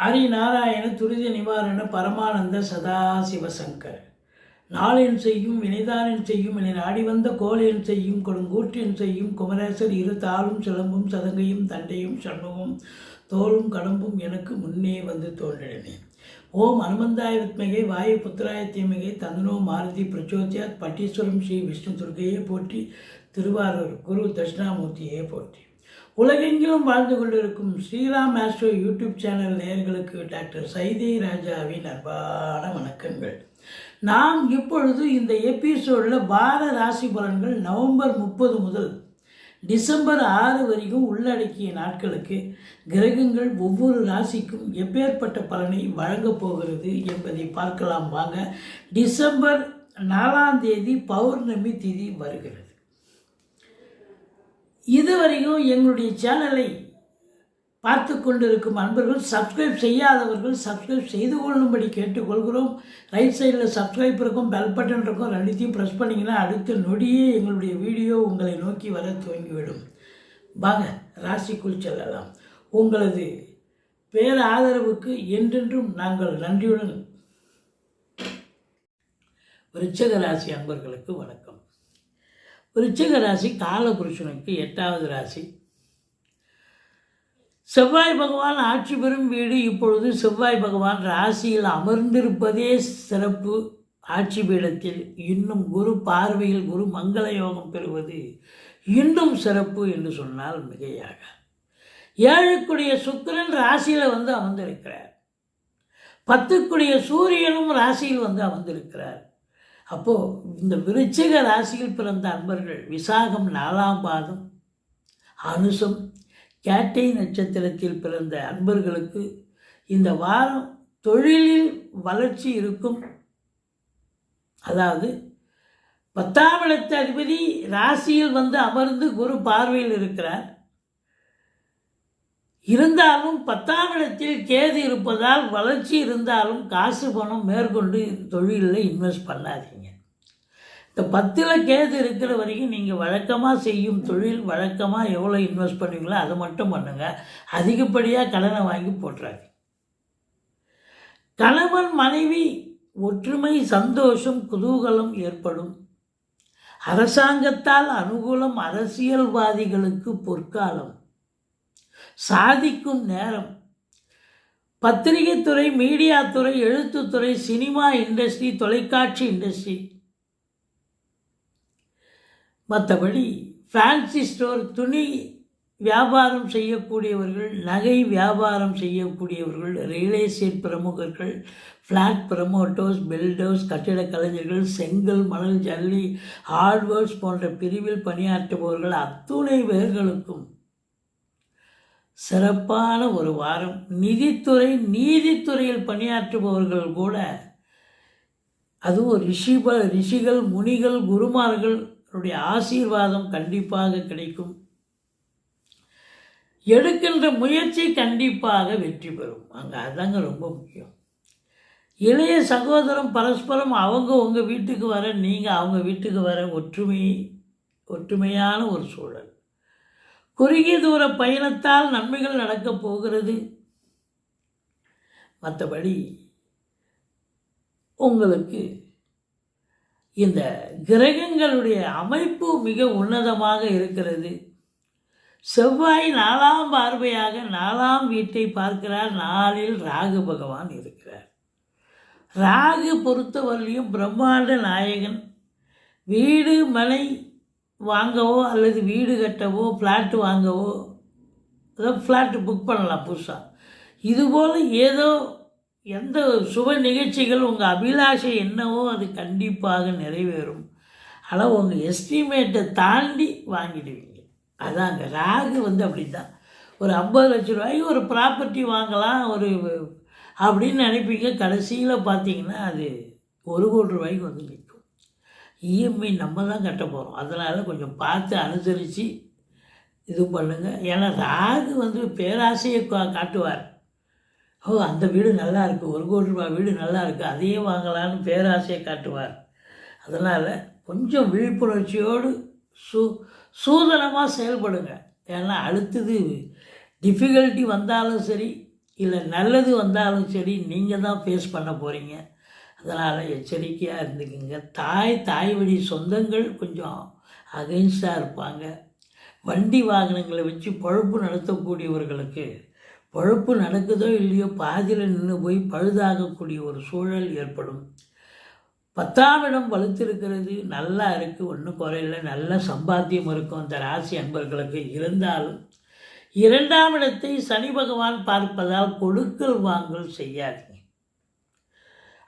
ஹரிநாராயண துரித நிவாரண பரமானந்த சதாசிவசங்கர். நாளின் செய்யும் வினைதானின் செய்யும் என நாடி வந்த கோலென் செய்யும் கொடுங்கூற்றின் செய்யும் குமரேசர் இரு தாளும் சிலம்பும் சதங்கையும் தண்டையும் சண்முகம் தோளும் கடம்பும் எனக்கு முன்னே வந்து தோன்றினேன் ஓம் அனுமந்தாய வித்மகை வாயு புத்திராய தீமகை தந்தனோ மாருதி பிரச்சோத்யாத் பட்டீஸ்வரம் ஸ்ரீ விஷ்ணு துர்கையே போற்றி திருவாரூர் குரு தட்சிணாமூர்த்தியே போற்றி. உலகெங்கிலும் வாழ்ந்து கொண்டிருக்கும் ஸ்ரீராம் ஆஸ்ட்ரோ யூடியூப் சேனல் நேயர்களுக்கு டாக்டர் சைதை ராஜாவின் அன்பான வணக்கங்கள். நாம் இப்பொழுது இந்த எபிசோடில் வார ராசி பலன்கள் நவம்பர் முப்பது முதல் டிசம்பர் ஆறு வரைக்கும் உள்ளடக்கிய நாட்களுக்கு கிரகங்கள் ஒவ்வொரு ராசிக்கும் எப்பேற்பட்ட பலனை வழங்கப் போகிறது என்பதை பார்க்கலாம் வாங்க. டிசம்பர் நாலாம் தேதி பௌர்ணமி திதி வருகிறது. இதுவரையும் எங்களுடைய சேனலை பார்த்து கொண்டிருக்கும் அன்பர்கள் சப்ஸ்கிரைப் செய்யாதவர்கள் சப்ஸ்கிரைப் செய்து கொள்ளும்படி கேட்டுக்கொள்கிறோம். ரைட் சைடில் சப்ஸ்கிரைப் இருக்கும் பெல் பட்டன் இருக்கும் ரெண்டுத்தையும் ப்ரெஸ் பண்ணிங்கன்னா அடுத்த நொடியே எங்களுடைய வீடியோ உங்களை நோக்கி வர துவங்கிவிடும். வாங்க ராசிக்குள் செல்லலாம். உங்களது பேர ஆதரவுக்கு என்றென்றும் நாங்கள் நன்றியுடன். விருச்சக ராசி அன்பர்களுக்கு வணக்கம். விருச்சிக ராசி காலபுருஷனுக்கு எட்டாவது ராசி. செவ்வாய் பகவான் ஆட்சி பெறும் வீடு இப்பொழுது செவ்வாய் பகவான் ராசியில் அமர்ந்திருப்பதே சிறப்பு. ஆட்சி பீடத்தில் இன்னும் குரு பார்வையில் குரு மங்கள யோகம் பெறுவது இன்னும் சிறப்பு என்று சொன்னால் மிகையாக. ஏழுக்குடைய சுக்கிரன் ராசியில் வந்து அமர்ந்திருக்கிறார். பத்துக்குடைய சூரியனும் ராசியில் வந்து அமர்ந்திருக்கிறார். அப்போது இந்த விருச்சிக ராசியில் பிறந்த அன்பர்கள் விசாகம் நாலாம் பாதம் அனுசம் கேட்டை நட்சத்திரத்தில் பிறந்த அன்பர்களுக்கு இந்த வாரம் தொழிலில் வளர்ச்சி இருக்கும். அதாவது பத்தாம் இடத்து அதிபதி ராசியில் வந்து அமர்ந்து குரு பார்வையில் இருக்கிறார். இருந்தாலும் பத்தாம் இடத்தில் கேது இருப்பதால் வளர்ச்சி இருந்தாலும் காசு பணம் மேற்கொண்டு தொழிலில் இன்வெஸ்ட் பண்ணாதீங்க. இந்த பத்தில் கேது இருக்கிற வரைக்கும் நீங்கள் வழக்கமாக செய்யும் தொழில் வழக்கமாக எவ்வளோ இன்வெஸ்ட் பண்ணுவீங்களோ அதை மட்டும் பண்ணுங்கள் அதிகப்படியாக கடனை வாங்கி போட்டுறாங்க கணவன் மனைவி ஒற்றுமை சந்தோஷம் குதூகலம் ஏற்படும். அரசாங்கத்தால் அனுகூலம் அரசியல்வாதிகளுக்கு பொற்காலம். சாதிக்கும் நேரம். பத்திரிகை துறை மீடியா துறை எழுத்துத்துறை சினிமா இண்டஸ்ட்ரி தொலைக்காட்சி இண்டஸ்ட்ரி. மற்றபடி ஃபேன்சி ஸ்டோர் துணி வியாபாரம் செய்யக்கூடியவர்கள் நகை வியாபாரம் செய்யக்கூடியவர்கள் ரியல் எஸ்டேட் பிரமுகர்கள் ஃப்ளாட் ப்ரமோட்டர்ஸ் பில்டர்ஸ் கட்டிடக் கலைஞர்கள் செங்கல் மணல் ஜல்லி ஹார்ட்வேர்ஸ் போன்ற பிரிவில் பணியாற்றுபவர்கள் அத்துணை பேர்களுக்கும் சிறப்பான ஒரு வாரம். நிதித்துறை நீதித்துறையில் பணியாற்றுபவர்கள் கூட அதுவும் ரிஷிப ரிஷிகள் முனிகள் குருமார்களுடைய ஆசீர்வாதம் கண்டிப்பாக கிடைக்கும். எடுக்கின்ற முயற்சி கண்டிப்பாக வெற்றி பெறும். அங்கே அதாங்க ரொம்ப முக்கியம். இளைய சகோதரம் பரஸ்பரம் அவங்க உங்கள் வீட்டுக்கு வர நீங்கள் அவங்க வீட்டுக்கு வர ஒற்றுமை ஒற்றுமையான ஒரு சூழல். குறுகிய தூர பயணத்தால் நன்மைகள் நடக்கப் போகிறது. மற்றபடி உங்களுக்கு இந்த கிரகங்களுடைய அமைப்பு மிக உன்னதமாக இருக்கிறது. செவ்வாய் நாலாம் பார்வையாக நாலாம் வீட்டை பார்க்கிறார். நாளில் ராகு பகவான் இருக்கிறார். ராகு பொறுத்தவரையிலையும் பிரம்மாண்ட நாயகன். வீடு மனை வாங்கவோ அல்லது வீடு கட்டவோ ஃப்ளாட்டு வாங்கவோ ஏதோ ஃப்ளாட்டு புக் பண்ணலாம் புதுசாக இதுபோல் ஏதோ எந்த சுப நிகழ்ச்சிகள் உங்கள் அபிலாஷை என்னவோ அது கண்டிப்பாக நிறைவேறும். ஆனால் உங்கள் எஸ்டிமேட்டை தாண்டி வாங்கிடுவீங்க. அதாங்க ராகு வந்து அப்படி தான் ஒரு ஐம்பது லட்ச ரூபாய்க்கு ஒரு ப்ராப்பர்ட்டி வாங்கலாம் ஒரு அப்படின்னு நினைப்பீங்க. கடைசியில் பார்த்தீங்கன்னா அது ஒரு கோடி ரூபாய்க்கு வந்து நிற்கும் இஎம்ஐ நம்ம தான் கட்ட போகிறோம் அதனால் கொஞ்சம் பார்த்து அனுசரித்து இது பண்ணுங்கள் ஏன்னா ராகு வந்து பேராசையை கா காட்டுவார். ஓ அந்த வீடு நல்லா இருக்குது ஒரு கோடி ரூபாய் வீடு நல்லா இருக்குது அதையே வாங்கலான்னு பேராசையை காட்டுவார். அதனால் கொஞ்சம் விழிப்புணர்ச்சியோடு சூ சூதனமாக செயல்படுங்க. ஏன்னா அடுத்தது டிஃபிகல்ட்டி வந்தாலும் சரி இல்லை நல்லது வந்தாலும் சரி நீங்கள் தான் ஃபேஸ் பண்ண போகிறீங்க அதனால் எச்சரிக்கையாக இருந்துக்குங்க. தாய் தாய் வழி சொந்தங்கள் கொஞ்சம் அகைன்ஸ்டாக இருப்பாங்க. வண்டி வாகனங்களை வச்சு பழுப்பு நடத்தக்கூடியவர்களுக்கு பழுப்பு நடக்குதோ இல்லையோ பாதியில் நின்று போய் பழுதாகக்கூடிய ஒரு சூழல் ஏற்படும். பத்தாம் இடம் வலுத்திருக்கிறது நல்லா இருக்குது ஒன்றும் குறையில நல்ல சம்பாத்தியம் இருக்கும் அந்த ராசி அன்பர்களுக்கு இருந்தாலும். இரண்டாம் இடத்தை சனி பகவான் பார்ப்பதால் கொடுக்கல் வாங்கல் செய்யாது.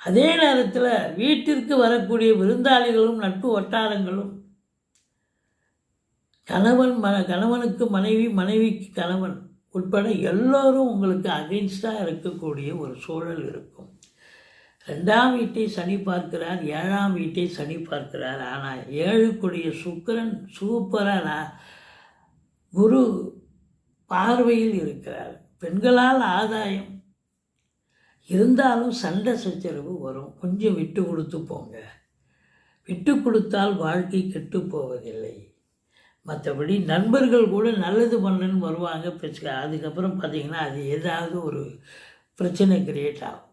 அதே நேரத்தில் வீட்டிற்கு வரக்கூடிய விருந்தாளிகளும் நட்பு வட்டாரங்களும் கணவன் ம கணவனுக்கு மனைவி மனைவிக்கு கணவன் உட்பட எல்லோரும் உங்களுக்கு அகெயின்ஸ்டாக இருக்கக்கூடிய ஒரு சூழல் இருக்கும். ரெண்டாம் வீட்டை சனி பார்க்கிறார் ஏழாம் வீட்டை சனி பார்க்கிறார். ஆனால் ஏழுக்குடைய சுக்கிரன் சூப்பராக குரு பார்வையில் இருக்கிறார். பெண்களால் ஆதாயம் இருந்தாலும் சண்டை சச்சரவு வரும். கொஞ்சம் விட்டு கொடுத்து போங்க. விட்டு கொடுத்தால் வாழ்க்கை கெட்டு போவதில்லை. மற்றபடி நண்பர்கள் கூட நல்லது பண்ணுன்னு வருவாங்க. பிரச்சனை அதுக்கப்புறம் பார்த்திங்கன்னா அது ஏதாவது ஒரு பிரச்சனை கிரியேட் ஆகும்.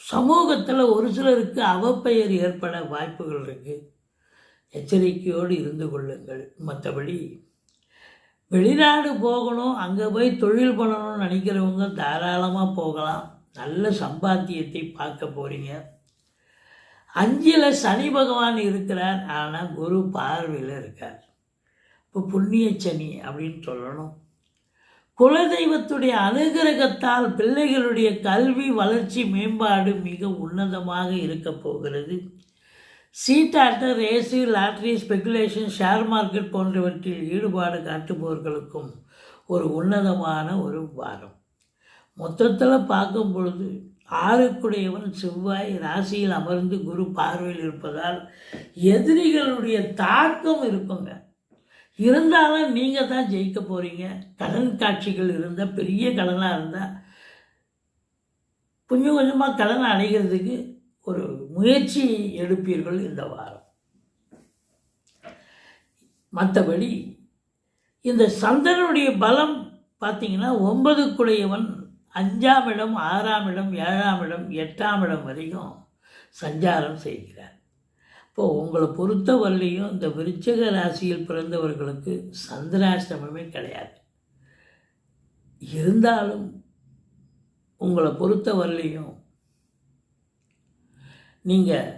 சமூகத்தில் ஒரு சிலருக்கு அவப்பெயர் ஏற்பட வாய்ப்புகள் இருக்குது எச்சரிக்கையோடு இருந்து கொள்ளுங்கள். மற்றபடி வெளிநாடு போகணும் அங்கே போய் தொழில் பண்ணணும்னு நினைக்கிறவங்க தாராளமாக போகலாம். நல்ல சம்பாத்தியத்தை பார்க்க போகிறீங்க அஞ்சில் சனி பகவான் இருக்கிறார் ஆனால் குரு பார்வையில் இருக்கார். இப்போ புண்ணிய சனி அப்படின்னு சொல்லணும். குலதெய்வத்துடைய அனுகிரகத்தால் பிள்ளைகளுடைய கல்வி வளர்ச்சி மேம்பாடு மிக உன்னதமாக இருக்க போகிறது. சீட்டாட்ட race lottery speculation share market போன்றவற்றில் ஈடுபாடு காட்டுபவர்களுக்கும் ஒரு உன்னதமான ஒரு வாரம். மொத்தத்தில் பார்க்கும் பொழுது ஆறுக்குடையவன் செவ்வாய் ராசியில் அமர்ந்து குரு பார்வையில் இருப்பதால் எதிரிகளுடைய தாக்கம் இருக்குங்க. இருந்தாலும் நீங்கள் தான் ஜெயிக்க போகிறீங்க கடன் காட்சிகள் இருந்தால் பெரிய கடனாக இருந்தால் கொஞ்சம் கொஞ்சமாக கடனை அடைகிறதுக்கு ஒரு முயற்சி எடுப்பீர்கள் இந்த வாரம். மற்றபடி இந்த சந்திரனுடைய பலம் பார்த்தீங்கன்னா ஒன்பதுக்குடையவன் அஞ்சாம் இடம் ஆறாம் இடம் ஏழாம் இடம் எட்டாம் இடம் வரைக்கும் சஞ்சாரம் செய்கிறார். இப்போ உங்களை பொறுத்த வரலையும் இந்த விருச்சக ராசியில் பிறந்தவர்களுக்கு சந்திராஷ்டமமே கிடையாது. இருந்தாலும் உங்களை பொறுத்த வரலையும் நீங்கள்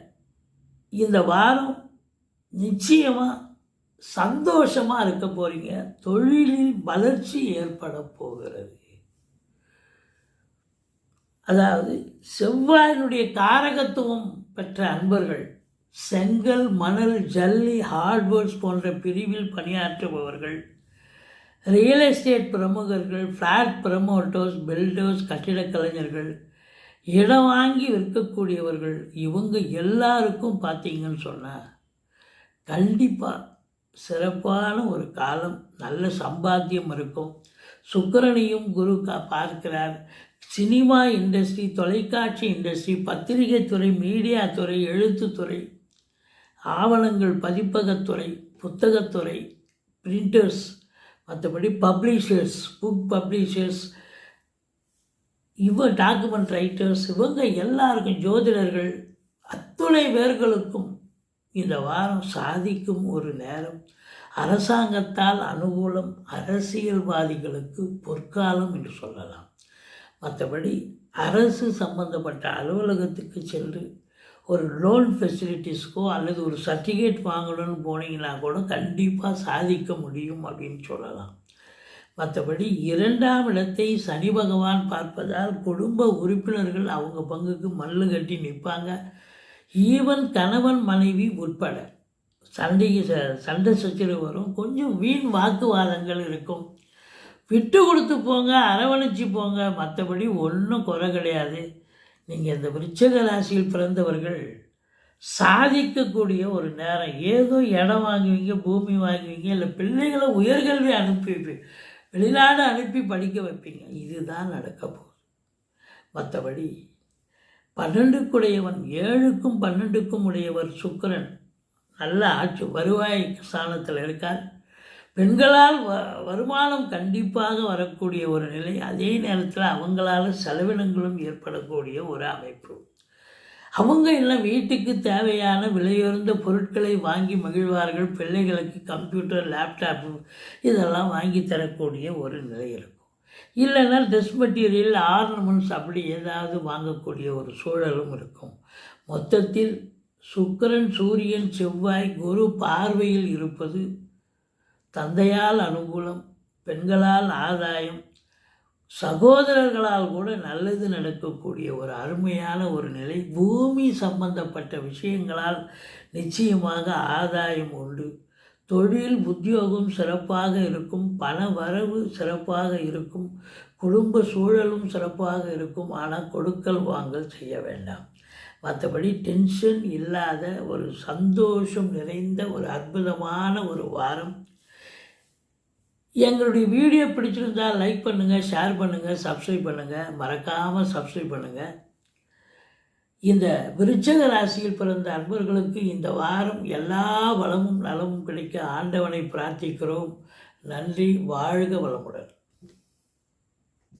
இந்த வாரம் நிச்சயமாக சந்தோஷமாக இருக்க போகிறீங்க தொழிலில் வளர்ச்சி ஏற்பட போகிறது. அதாவது செவ்வாயினுடைய காரகத்துவம் பெற்ற அன்பர்கள் செங்கல் மணல் ஜல்லி ஹார்ட்வேர்ஸ் போன்ற பிரிவில் பணியாற்றுபவர்கள் ரியல் எஸ்டேட் பிரமுகர்கள் ஃப்ளாட் ப்ரமோட்டர்ஸ் பில்டர்ஸ் கட்டிடக் கலைஞர்கள் இடம் வாங்கி விற்கக்கூடியவர்கள் இவங்க எல்லாருக்கும் பார்த்தீங்கன்னு சொன்னால் கண்டிப்பாக சிறப்பான ஒரு காலம் நல்ல சம்பாத்தியம் இருக்கும். சுக்கிரனையும் குரு கா பார்க்கிறார். சினிமா இண்டஸ்ட்ரி தொலைக்காட்சி இண்டஸ்ட்ரி பத்திரிகை துறை மீடியா துறை எழுத்துத்துறை ஆவணங்கள் பதிப்பகத்துறை புத்தகத்துறை பிரிண்டர்ஸ் மற்றபடி பப்ளிஷர்ஸ் புக் பப்ளிஷர்ஸ் இவ டாக்குமெண்ட் ரைட்டர்ஸ் இவங்க எல்லாருக்கும் ஜோதிடர்கள் அத்துணை பேர்களுக்கும் இந்த வாரம் சாதிக்கும் ஒரு நேரம். அரசாங்கத்தால் அனுகூலம் அரசியல்வாதிகளுக்கு பொற்காலம் என்று சொல்லலாம். மற்றபடி அரசு சம்பந்தப்பட்ட அலுவலகத்துக்கு சென்று ஒரு லோன் ஃபெசிலிட்டிஸ்க்கோ அல்லது ஒரு சர்டிஃபிகேட் வாங்கணும்னு போனீங்கன்னா கூட கண்டிப்பாக சாதிக்க முடியும் அப்படின்னு சொல்லலாம். மற்றபடி இரண்டாம் இடத்தை சனி பகவான் பார்ப்பதால் குடும்ப உறுப்பினர்கள் அவங்க பங்குக்கு மல்லு கட்டி நிற்பாங்க. ஈவன் கணவன் மனைவி உட்பட சண்டைக்கு ச- சண்டை சச்சரவு வரும். கொஞ்சம் வீண் வாக்குவாதங்கள் இருக்கும். விட்டு கொடுத்து போங்க அரவணைச்சு போங்க. மற்றபடி ஒன்றும் குறை கிடையாது. நீங்கள் இந்த விருச்சக ராசியில் பிறந்தவர்கள் சாதிக்கக்கூடிய ஒரு நேரம். ஏதோ இடம் வாங்குவீங்க பூமி வாங்குவீங்க இல்லை பிள்ளைகளை உயர்கல்வி அனுப்பி வெளிநாடு அனுப்பி படிக்க வைப்பீங்க. இதுதான் நடக்க போகுது. மற்றபடி பன்னெண்டுக்குடையவன் ஏழுக்கும் பன்னெண்டுக்கும் உடையவர் சுக்கரன். நல்ல ஆட்சி வருவாய் ஸ்தானத்தில் இருக்கார். பெண்களால் வ வருமானம் கண்டிப்பாக வரக்கூடிய ஒரு நிலை அதே நேரத்தில் அவங்களால செலவினங்களும் ஏற்படக்கூடிய ஒரு அமைப்பு. அவங்க எல்லாம் வீட்டுக்கு தேவையான விலையுயர்ந்த பொருட்களை வாங்கி மகிழ்வார்கள். பிள்ளைகளுக்கு கம்ப்யூட்டர் லேப்டாப்பு இதெல்லாம் வாங்கி தரக்கூடிய ஒரு நிலை இருக்கும். இல்லைன்னா ட்ரெஸ் மெட்டீரியல் ஆர்னமெண்ட்ஸ் அப்படி ஏதாவது வாங்கக்கூடிய ஒரு சூழலும் இருக்கும். மொத்தத்தில் சுக்கிரன் சூரியன் செவ்வாய் குரு பார்வையில் இருப்பது தந்தையால் அனுகூலம் பெண்களால் ஆதாயம் சகோதரர்களால் கூட நல்லது நடக்கக்கூடிய ஒரு அருமையான ஒரு நிலை. பூமி சம்பந்தப்பட்ட விஷயங்களால் நிச்சயமாக ஆதாயம் உண்டு. தொழில் உத்தியோகம் சிறப்பாக இருக்கும் பண வரவு சிறப்பாக இருக்கும் குடும்ப சூழலும் சிறப்பாக இருக்கும். ஆனால் கொடுக்கல் வாங்கல் செய்ய வேண்டாம். மற்றபடி டென்ஷன் இல்லாத ஒரு சந்தோஷம் நிறைந்த ஒரு அற்புதமான ஒரு வாரம். எங்களுடைய வீடியோ பிடிச்சிருந்தால் லைக் பண்ணுங்கள் ஷேர் பண்ணுங்கள் சப்ஸ்கிரைப் பண்ணுங்கள் மறக்காமல் சப்ஸ்கிரைப் பண்ணுங்கள் இந்த விருச்சக ராசியில் பிறந்த அன்பர்களுக்கு இந்த வாரம் எல்லா வளமும் நலமும் கிடைக்க ஆண்டவனை பிரார்த்திக்கிறோம். நன்றி வாழ்க வளமுடன்.